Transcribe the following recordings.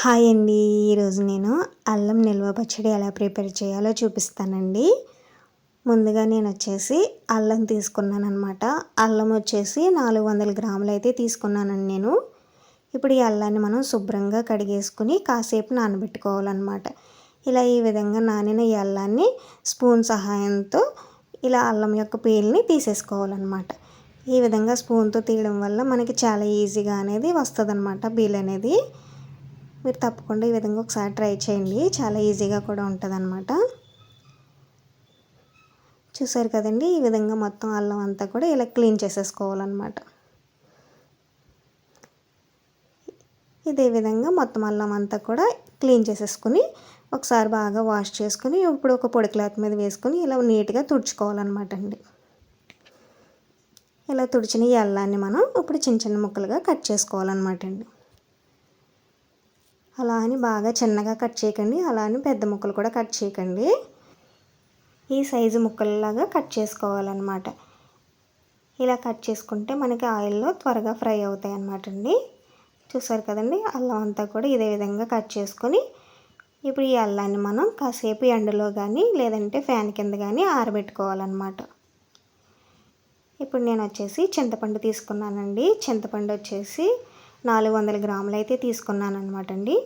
Hi అండి. ఈరోజు నేను అల్లం నిల్వ పచ్చడి ఎలా ప్రిపేర్ చేయాలో చూపిస్తానండి. ముందుగా నేను వచ్చేసి అల్లం తీసుకున్నాను అనమాట అల్లం వచ్చేసి నాలుగు వందల గ్రాములు అయితే తీసుకున్నానండి నేను. ఇప్పుడు ఈ అల్లాన్ని మనం శుభ్రంగా కడిగేసుకుని కాసేపు నానబెట్టుకోవాలన్నమాట. ఇలా ఈ విధంగా నానిన ఈ అల్లాన్ని స్పూన్ సహాయంతో ఇలా అల్లం యొక్క పీల్ని తీసేసుకోవాలన్నమాట. ఈ విధంగా స్పూన్తో తీయడం వల్ల మనకి చాలా ఈజీగా అనేది వస్తుంది అనమాట బీల్ అనేది. మీరు తప్పకుండా ఈ విధంగా ఒకసారి ట్రై చేయండి. చాలా ఈజీగా కూడా ఉంటుంది అనమాట చూసారు కదండి? ఈ విధంగా మొత్తం అల్లం అంతా కూడా ఇలా క్లీన్ చేసేసుకోవాలన్నమాట. ఇదే విధంగా మొత్తం అల్లం అంతా కూడా క్లీన్ చేసేసుకుని ఒకసారి బాగా వాష్ చేసుకుని ఇప్పుడు ఒక పొడి క్లాత్ మీద వేసుకొని ఇలా నీట్గా తుడుచుకోవాలన్నమాట అండి. ఇలా తుడిచిన ఈ అల్లాన్ని మనం ఇప్పుడు చిన్న చిన్న ముక్కలుగా కట్ చేసుకోవాలన్నమాట అండి. అలా అని బాగా చిన్నగా కట్ చేయకండి. అలా అని పెద్ద ముక్కలు కూడా కట్ చేయకండి. ఈ సైజు ముక్కలలాగా కట్ చేసుకోవాలన్నమాట. ఇలా కట్ చేసుకుంటే మనకి ఆయిల్లో త్వరగా ఫ్రై అవుతాయి అన్నమాట అండి. చూసారు కదండి? అల్లం అంతా కూడా ఇదే విధంగా కట్ చేసుకొని ఇప్పుడు ఈ అల్లాన్ని మనం కాసేపు ఎండలో కానీ లేదంటే ఫ్యాన్ కింద కానీ ఆరబెట్టుకోవాలన్నమాట. ఇప్పుడు నేను వచ్చేసి చింతపండు తీసుకున్నానండి. చింతపండు వచ్చేసి నాలుగు వందల గ్రాములు అయితే తీసుకున్నాను అనమాట అండి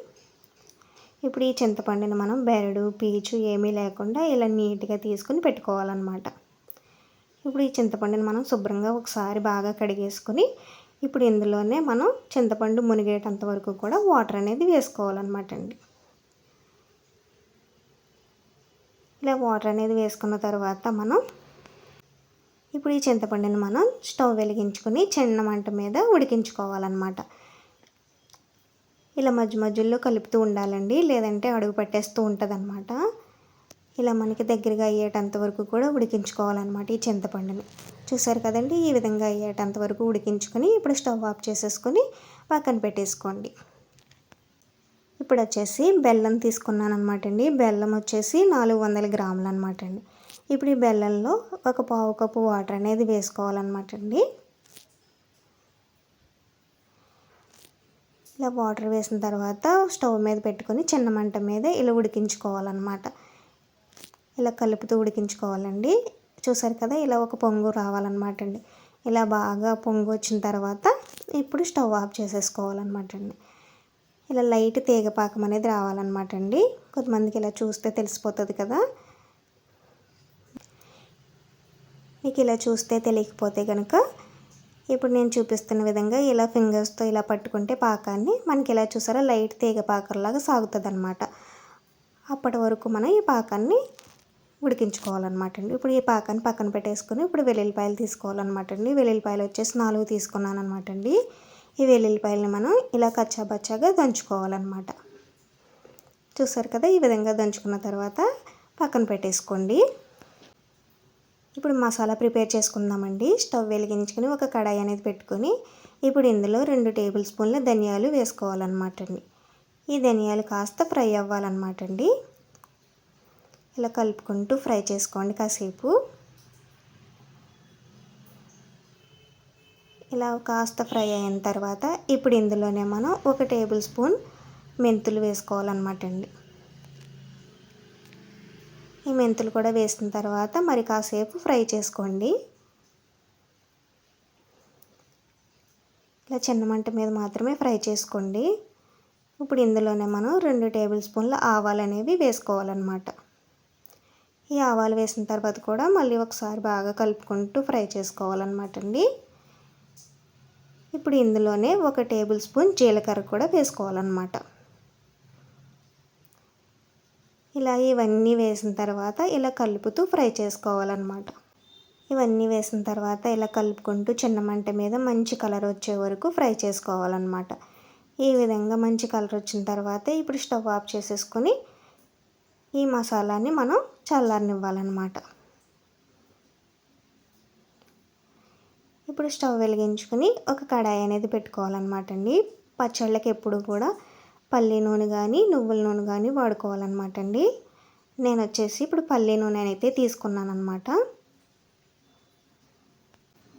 ఇప్పుడు ఈ చింతపండుని మనం బెరడు పీచు ఏమీ లేకుండా ఇలా నీట్గా తీసుకుని పెట్టుకోవాలన్నమాట. ఇప్పుడు ఈ చింతపండుని మనం శుభ్రంగా ఒకసారి బాగా కడిగేసుకొని ఇప్పుడు ఇందులోనే మనం చింతపండు మునిగేటంత వరకు కూడా వాటర్ అనేది వేసుకోవాలన్నమాట అండి ఇలా వాటర్ అనేది వేసుకున్న తర్వాత మనం ఇప్పుడు ఈ చింతపండుని మనం స్టవ్ వెలిగించుకొని చిన్న మంట మీద ఉడికించుకోవాలన్నమాట. ఇలా మధ్య మధ్యలో కలుపుతూ ఉండాలండి. లేదంటే అడుగు పట్టేస్తూ ఉంటుంది అనమాట ఇలా మనకి దగ్గరగా అయ్యేటంత వరకు కూడా ఉడికించుకోవాలన్నమాట ఈ చింతపండుని. చూసారు కదండి? ఈ విధంగా అయ్యేటంత వరకు ఉడికించుకొని ఇప్పుడు స్టవ్ ఆఫ్ చేసేసుకొని పక్కన పెట్టేసుకోండి. ఇప్పుడు వచ్చేసి బెల్లం తీసుకున్నాను అనమాట అండి. బెల్లం వచ్చేసి నాలుగు వందల గ్రాములు అనమాట అండి. ఇప్పుడు ఈ బెల్లంలో ఒక పావు కప్పు వాటర్ అనేది వేసుకోవాలన్నమాట అండి. ఇలా వాటర్ వేసిన తర్వాత స్టవ్ మీద పెట్టుకొని చిన్న మంట మీద ఇలా ఉడికించుకోవాలన్నమాట. ఇలా కలుపుతూ ఉడికించుకోవాలండి. చూసారు కదా ఇలా ఒక పొంగు రావాలన్నమాట అండి ఇలా బాగా పొంగు వచ్చిన తర్వాత ఇప్పుడు స్టవ్ ఆఫ్ చేసేసుకోవాలన్నమాట అండి ఇలా లైట్ తీగపాకం అనేది రావాలన్నమాట అండి కొంతమందికి ఇలా చూస్తే తెలిసిపోతుంది కదా. మీకు ఇలా చూస్తే తెలియకపోతే కనుక ఇప్పుడు నేను చూపిస్తున్న విధంగా ఇలా ఫింగర్స్తో ఇలా పట్టుకుంటే పాకాన్ని మనకి ఇలా చూసారా లైట్ తీగ పాకరలాగా సాగుతుంది అనమాట అప్పటి వరకు మనం ఈ పాకాన్ని ఉడికించుకోవాలన్నమాట అండి. ఇప్పుడు ఈ పాకాన్ని పక్కన పెట్టేసుకుని ఇప్పుడు వెల్లుల్లిపాయలు తీసుకోవాలన్నమాట అండి. వెల్లుల్లిపాయలు వచ్చేసి నాలుగు తీసుకున్నాను అనమాట అండి. ఈ వెల్లుల్లిపాయలని మనం ఇలా కచ్చాబచ్చాగా దంచుకోవాలన్నమాట. చూసారు కదా? ఈ విధంగా దంచుకున్న తర్వాత పక్కన పెట్టేసుకోండి. ఇప్పుడు మసాలా ప్రిపేర్ చేసుకుందామండి. స్టవ్ వెలిగించుకొని ఒక కడాయి అనేది పెట్టుకొని ఇప్పుడు ఇందులో రెండు టేబుల్ స్పూన్ల ధనియాలు వేసుకోవాలన్నమాట అండి ఈ ధనియాలు కాస్త ఫ్రై అవ్వాలన్నమాట అండి ఇలా కలుపుకుంటూ ఫ్రై చేసుకోండి కాసేపు. ఇలా కాస్త ఫ్రై అయిన తర్వాత ఇప్పుడు ఇందులోనే మనం ఒక టేబుల్ స్పూన్ మెంతులు వేసుకోవాలన్నమాట అండి ఈ మెంతులు కూడా వేసిన తర్వాత మరి కాసేపు ఫ్రై చేసుకోండి. ఇలా చిన్న మంట మీద మాత్రమే ఫ్రై చేసుకోండి. ఇప్పుడు ఇందులోనే మనం రెండు టేబుల్ స్పూన్ల ఆవాలు అనేవి వేసుకోవాలన్నమాట. ఈ ఆవాలు వేసిన తర్వాత కూడా మళ్ళీ ఒకసారి బాగా కలుపుకుంటూ ఫ్రై చేసుకోవాలన్నమాట అండి. ఇప్పుడు ఇందులోనే ఒక టేబుల్ స్పూన్ జీలకర్ర కూడా వేసుకోవాలన్నమాట. ఇలా ఇవన్నీ వేసిన తర్వాత ఇలా కలుపుతూ ఫ్రై చేసుకోవాలన్నమాట. ఇవన్నీ వేసిన తర్వాత ఇలా కలుపుకుంటూ చిన్న మంట మీద మంచి కలర్ వచ్చే వరకు ఫ్రై చేసుకోవాలన్నమాట. ఈ విధంగా మంచి కలర్ వచ్చిన తర్వాత ఇప్పుడు స్టవ్ ఆఫ్ చేసేసుకొని ఈ మసాలాని మనం చల్లారనివ్వాలన్నమాట. ఇప్పుడు స్టవ్ వెలిగించుకొని ఒక కడాయి అనేది పెట్టుకోవాలన్నమాట అండి. పచ్చళ్ళకి ఎప్పుడు కూడా పల్లి నూనె కానీ నువ్వుల నూనె కానీ వాడుకోవాలన్నమాట అండి నేను వచ్చేసి ఇప్పుడు పల్లి నూనె అయితే తీసుకున్నాను అనమాట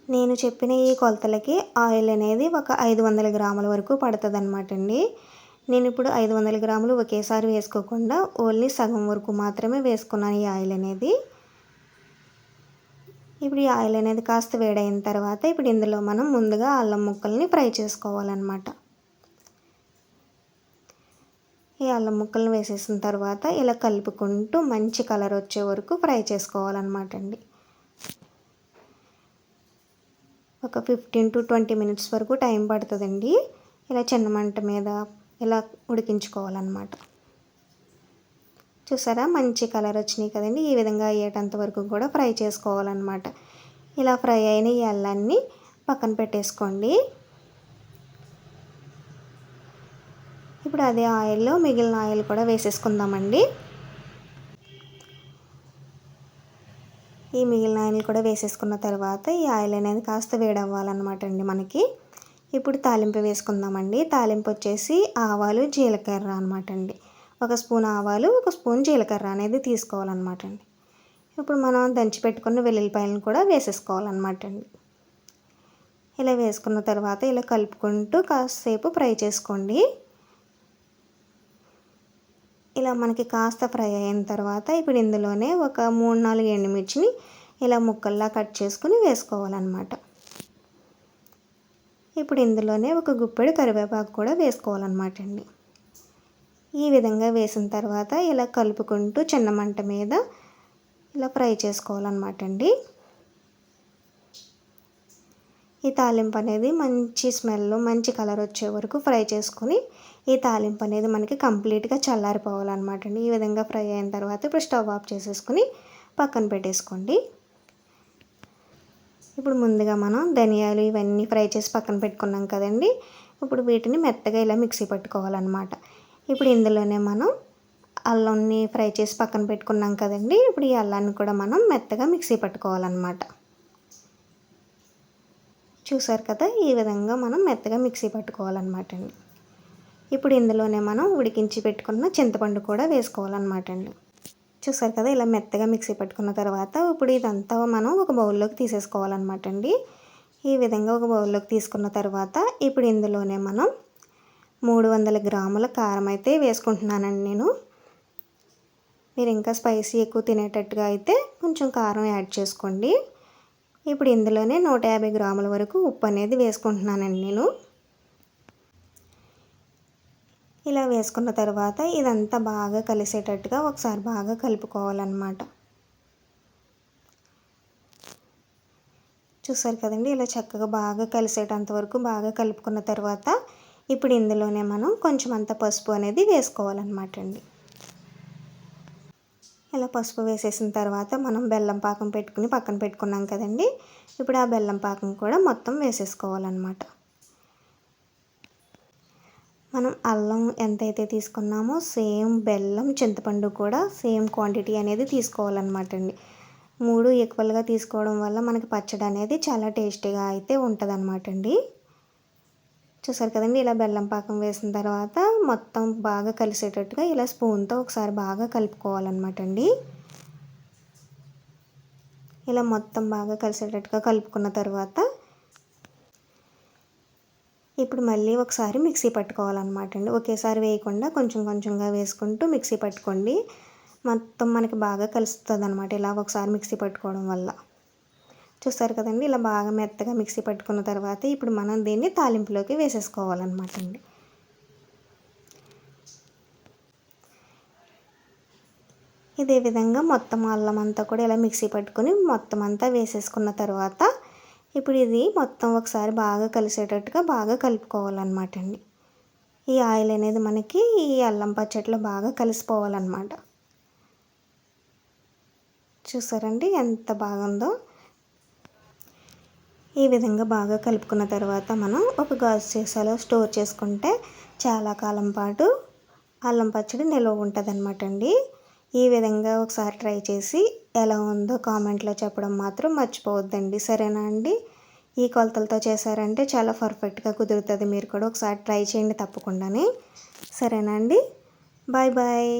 నేను చెప్పిన ఈ కొలతలకి ఆయిల్ అనేది ఒక ఐదు వందల గ్రాముల వరకు పడుతుంది అనమాట అండి నేను ఇప్పుడు ఐదు వందల గ్రాములు ఒకేసారి వేసుకోకుండా ఓన్లీ సగం వరకు మాత్రమే వేసుకున్నాను ఈ ఆయిల్ అనేది. ఇప్పుడు ఈ ఆయిల్ అనేది కాస్త వేడైన తర్వాత ఇప్పుడు ఇందులో మనం ముందుగా అల్లం ముక్కల్ని ఫ్రై చేసుకోవాలన్నమాట. ఈ అల్లం ముక్కలను వేసేసిన తర్వాత ఇలా కలుపుకుంటూ మంచి కలర్ వచ్చే వరకు ఫ్రై చేసుకోవాలన్నమాట అండి. ఒక ఫిఫ్టీన్ టు ట్వంటీ మినిట్స్ వరకు టైం పడుతుందండి. ఇలా చిన్న మంట మీద ఇలా ఉడికించుకోవాలన్నమాట. చూసారా? మంచి కలర్ వచ్చినాయి కదండి. ఈ విధంగా అయ్యేటంత వరకు కూడా ఫ్రై చేసుకోవాలన్నమాట. ఇలా ఫ్రై అయిన ఈ అల్లాన్ని పక్కన పెట్టేసుకోండి. ఇప్పుడు అదే ఆయిల్లో మిగిలిన ఆయిల్ కూడా వేసేసుకుందామండి. ఈ మిగిలిన ఆయిల్ కూడా వేసేసుకున్న తర్వాత ఈ ఆయిల్ అనేది కాస్త వేడవ్వాలన్నమాట అండి మనకి. ఇప్పుడు తాలింపు వేసుకుందామండి. తాలింపు వచ్చేసి ఆవాలు జీలకర్ర అనమాట అండి ఒక స్పూన్ ఆవాలు ఒక స్పూన్ జీలకర్ర అనేది తీసుకోవాలన్నమాట అండి ఇప్పుడు మనం దంచి పెట్టుకున్న వెల్లుల్లిపాయలను కూడా వేసేసుకోవాలన్నమాట అండి ఇలా వేసుకున్న తర్వాత ఇలా కలుపుకుంటూ కాసేపు ఫ్రై చేసుకోండి. ఇలా మనకి కాస్త ఫ్రై అయిన తర్వాత ఇప్పుడు ఇందులోనే ఒక మూడు నాలుగు ఎండుమిర్చిని ఇలా ముక్కల్లా కట్ చేసుకుని వేసుకోవాలన్నమాట. ఇప్పుడు ఇందులోనే ఒక గుప్పెడు కరివేపాకు కూడా వేసుకోవాలన్నమాట అండి. ఈ విధంగా వేసిన తర్వాత ఇలా కలుపుకుంటూ చిన్న మంట మీద ఇలా ఫ్రై చేసుకోవాలన్నమాట అండి. ఈ తాలింపు అనేది మంచి స్మెల్ మంచి కలర్ వచ్చే వరకు ఫ్రై చేసుకొని ఈ తాలింపు అనేది మనకి కంప్లీట్గా చల్లారిపోవాలన్నమాట అండి ఈ విధంగా ఫ్రై అయిన తర్వాత ఇప్పుడు స్టవ్ ఆఫ్ చేసేసుకుని పక్కన పెట్టేసుకోండి. ఇప్పుడు ముందుగా మనం ధనియాలు ఇవన్నీ ఫ్రై చేసి పక్కన పెట్టుకున్నాం కదండి. ఇప్పుడు వీటిని మెత్తగా ఇలా మిక్సీ పట్టుకోవాలన్నమాట. ఇప్పుడు ఇందులోనే మనం అల్లంని ఫ్రై చేసి పక్కన పెట్టుకున్నాం కదండి. ఇప్పుడు ఈ అల్లాన్ని కూడా మనం మెత్తగా మిక్సీ పట్టుకోవాలన్నమాట. చూసారు కదా? ఈ విధంగా మనం మెత్తగా మిక్సీ పట్టుకోవాలన్నమాట అండి ఇప్పుడు ఇందులోనే మనం ఉడికించి పెట్టుకున్న చింతపండు కూడా వేసుకోవాలన్నమాట అండి. చూసారు కదా ఇలా మెత్తగా మిక్సీ పట్టుకున్న తర్వాత ఇప్పుడు ఇదంతా మనం ఒక బౌల్లోకి తీసేసుకోవాలన్నమాట అండి. ఈ విధంగా ఒక బౌల్లోకి తీసుకున్న తర్వాత ఇప్పుడు ఇందులోనే మనం మూడు వందల గ్రాముల కారం అయితే వేసుకుంటున్నానండి నేను. మీరు ఇంకా స్పైసీ ఎక్కువ తినేటట్టుగా అయితే కొంచెం కారం యాడ్ చేసుకోండి. ఇప్పుడు ఇందులోనే నూట యాభై గ్రాముల వరకు ఉప్పు అనేది వేసుకుంటున్నానండి నేను. ఇలా వేసుకున్న తర్వాత ఇదంతా బాగా కలిసేటట్టుగా ఒకసారి బాగా కలుపుకోవాలన్నమాట. చూసారు కదండి ఇలా చక్కగా బాగా కలిసేటంత వరకు బాగా కలుపుకున్న తర్వాత ఇప్పుడు ఇందులోనే మనం కొంచెం అంత పసుపు అనేది వేసుకోవాలన్నమాట అండి. ఇలా పసుపు వేసేసిన తర్వాత మనం బెల్లం పాకం పెట్టుకుని పక్కన పెట్టుకున్నాం కదండి ఇప్పుడు ఆ బెల్లం పాకం కూడా మొత్తం వేసేసుకోవాలన్నమాట. మనం అల్లం ఎంతైతే తీసుకున్నామో సేమ్ బెల్లం చింతపండు కూడా సేమ్ క్వాంటిటీ అనేది తీసుకోవాలన్నమాట అండి. మూడు ఈక్వల్గా తీసుకోవడం వల్ల మనకి పచ్చడి అనేది చాలా టేస్టీగా అయితే ఉంటుంది అనమాట అండి. చూసారు కదండి ఇలా బెల్లం పాకం వేసిన తర్వాత మొత్తం బాగా కలిసేటట్టుగా ఇలా స్పూన్తో ఒకసారి బాగా కలుపుకోవాలన్నమాట అండి. ఇలా మొత్తం బాగా కలిసేటట్టుగా కలుపుకున్న తర్వాత ఇప్పుడు మళ్ళీ ఒకసారి మిక్సీ పట్టుకోవాలన్నమాట అండి ఒకేసారి వేయకుండా కొంచెం కొంచెంగా వేసుకుంటూ మిక్సీ పట్టుకోండి. మొత్తం మనకి బాగా కలుస్తుంది అనమాట ఇలా ఒకసారి మిక్సీ పట్టుకోవడం వల్ల. చూస్తారు కదండి ఇలా బాగా మెత్తగా మిక్సీ పట్టుకున్న తర్వాత ఇప్పుడు మనం దీన్ని తాలింపులోకి వేసేసుకోవాలన్నమాట అండి ఇదే విధంగా మొత్తం అల్లం అంతా కూడా ఇలా మిక్సీ పట్టుకొని మొత్తం అంతా వేసేసుకున్న తర్వాత ఇప్పుడు ఇది మొత్తం ఒకసారి బాగా కలిసేటట్టుగా బాగా కలుపుకోవాలన్నమాట అండి. ఈ ఆయిల్ అనేది మనకి ఈ అల్లం పచ్చట్లో బాగా కలిసిపోవాలన్నమాట. చూసారండి ఎంత బాగుందో? ఈ విధంగా బాగా కలుపుకున్న తర్వాత మనం ఒక గాజు సీసాలో స్టోర్ చేసుకుంటే చాలా కాలం పాటు అల్లం పచ్చడి నిల్వ ఉంటుంది అండి. ఈ విధంగా ఒకసారి ట్రై చేసి ఎలా ఉందో కామెంట్లో చెప్పడం మాత్రం మర్చిపోవద్దండి. సరేనా అండి? ఈ కొలతలతో చేశారంటే చాలా పర్ఫెక్ట్గా కుదురుతుంది. మీరు కూడా ఒకసారి ట్రై చేయండి తప్పకుండానే. సరేనా అండి? Bye bye.